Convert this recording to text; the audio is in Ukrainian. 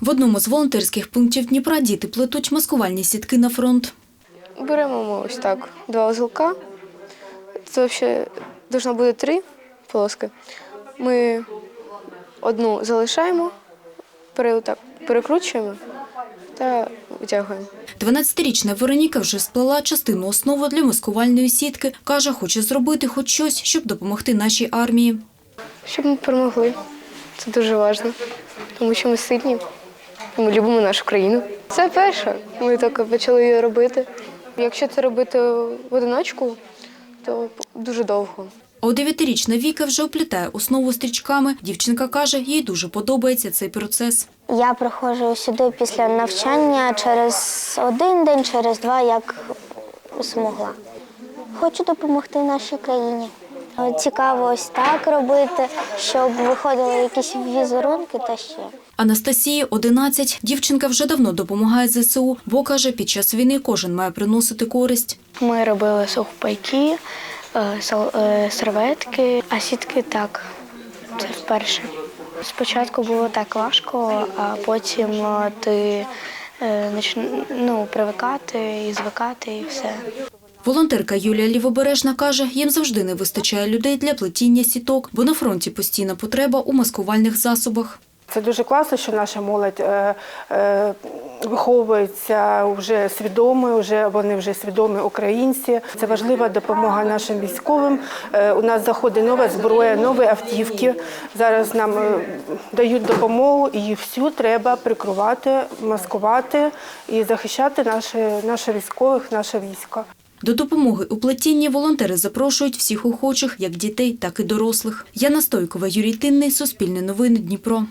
В одному з волонтерських пунктів Дніпра діти плетуть маскувальні сітки на фронт. Беремо ми ось так два узелка. Це взагалі должно бути три полоски. Ми одну залишаємо, перекручуємо та витягуємо. 12-річна Вероніка вже сплела частину основи для маскувальної сітки. Каже, хоче зробити хоч щось, щоб допомогти нашій армії. Щоб ми перемогли. Це дуже важливо, тому що ми сильні. Ми любимо нашу країну. Це перше. Ми тільки почали її робити. Якщо це робити в одиночку, то дуже довго. А от 9-річна Віка вже оплітає основу стрічками. Дівчинка каже, їй дуже подобається цей процес. Я приходжу сюди після навчання через один день, через два, як змогла. Хочу допомогти нашій країні. Цікаво ось так робити, щоб виходили якісь візерунки та ще. Анастасії 11. Дівчинка вже давно допомагає ЗСУ, бо каже, під час війни кожен має приносити користь. Ми робили сухпайки, е, е, серветки, а сітки так. Це вперше. Спочатку було так важко, а потім е, ти е, ну, привикати і звикати, і все. Волонтерка Юлія Лівобережна каже, їм завжди не вистачає людей для плетіння сіток, бо на фронті постійна потреба у маскувальних засобах. Це дуже класно, що наша молодь е, е, виховується вже свідомою, вже вони вже свідомі українці. Це важлива допомога нашим військовим. Е, у нас заходить нова зброя, нові автівки. Зараз нам дають допомогу, і всю треба прикривати, маскувати і захищати наші, наших військових, наше військо. До допомоги у плетінні волонтери запрошують всіх охочих, як дітей, так і дорослих. Яна Стойкова, Юрій Тинний, Суспільне новини, Дніпро.